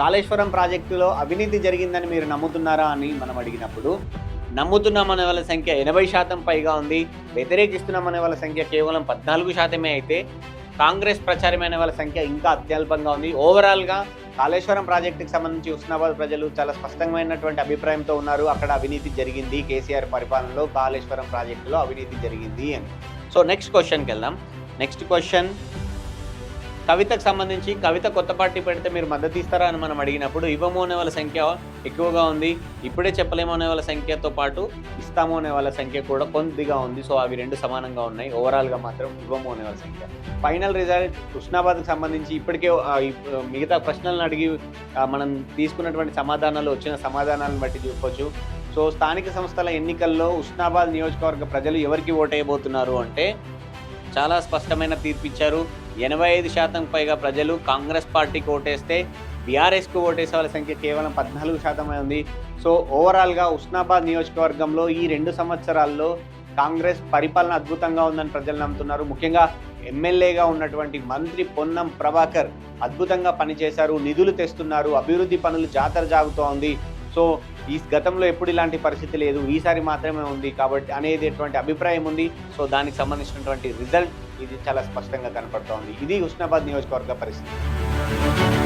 కాళేశ్వరం ప్రాజెక్టులో అవినీతి జరిగిందని మీరు నమ్ముతున్నారా అని మనం అడిగినప్పుడు నమ్ముతున్నామనే వాళ్ళ సంఖ్య ఎనభై శాతం పైగా ఉంది. వ్యతిరేకిస్తున్నామనే వాళ్ళ సంఖ్య కేవలం పద్నాలుగు శాతమే అయితే కాంగ్రెస్ ప్రచారమైన వాళ్ళ సంఖ్య ఇంకా అత్యల్పంగా ఉంది. ఓవరాల్గా కాళేశ్వరం ప్రాజెక్టుకి సంబంధించి హుస్నాబాద్ ప్రజలు చాలా స్పష్టమైనటువంటి అభిప్రాయంతో ఉన్నారు. అక్కడ అవినీతి జరిగింది. కేసీఆర్ పరిపాలనలో కాళేశ్వరం ప్రాజెక్టులో అవినీతి జరిగింది అని. సో నెక్స్ట్ క్వశ్చన్కి వెళ్దాం. నెక్స్ట్ క్వశ్చన్ కవితకు సంబంధించి కవిత కొత్త పార్టీ పెడితే మీరు మద్దతు ఇస్తారా అని మనం అడిగినప్పుడు ఇవ్వము అనే వాళ్ళ సంఖ్య ఎక్కువగా ఉంది. ఇప్పుడే చెప్పలేము అనే వాళ్ళ సంఖ్యతో పాటు ఇస్తాము అనే వాళ్ళ సంఖ్య కూడా కొద్దిగా ఉంది. సో అవి రెండు సమానంగా ఉన్నాయి. ఓవరాల్గా మాత్రం ఇవ్వము అనే వాళ్ళ సంఖ్య. ఫైనల్ రిజల్ట్ హుస్నాబాద్కి సంబంధించి ఇప్పటికే మిగతా ప్రశ్నలను అడిగి మనం తీసుకున్నటువంటి సమాధానాలు వచ్చిన సమాధానాలను బట్టి చూసుకోవచ్చు సో స్థానిక సంస్థల ఎన్నికల్లో హుస్నాబాద్ నియోజకవర్గ ప్రజలు ఎవరికి ఓటేయబోతున్నారు అంటే చాలా స్పష్టమైన తీర్పు ఇచ్చారు ఎనభై ఐదు శాతం పైగా ప్రజలు కాంగ్రెస్ పార్టీకి ఓటేస్తే బీఆర్ఎస్కు ఓటేసే వాళ్ళ సంఖ్య కేవలం పద్నాలుగు శాతమే ఉంది. సో ఓవరాల్గా ఉస్నాబాద్ నియోజకవర్గంలో ఈ రెండు సంవత్సరాల్లో కాంగ్రెస్ పరిపాలన అద్భుతంగా ఉందని ప్రజలు నమ్ముతున్నారు. ముఖ్యంగా ఎమ్మెల్యేగా ఉన్నటువంటి మంత్రి పొన్నం ప్రభాకర్ అద్భుతంగా పనిచేశారు. నిధులు తెస్తున్నారు. అభివృద్ధి పనులు జాతర జాగుతూ ఉంది సో ఈ గతంలో ఎప్పుడు ఇలాంటి పరిస్థితి లేదు. ఈసారి మాత్రమే ఉంది కాబట్టి అనేటటువంటి అభిప్రాయం ఉంది. సో దానికి సంబంధించినటువంటి రిజల్ట్ ఇది చాలా స్పష్టంగా కనపడుతోంది. ఇది హుస్నాబాద్ నియోజకవర్గ పరిస్థితి.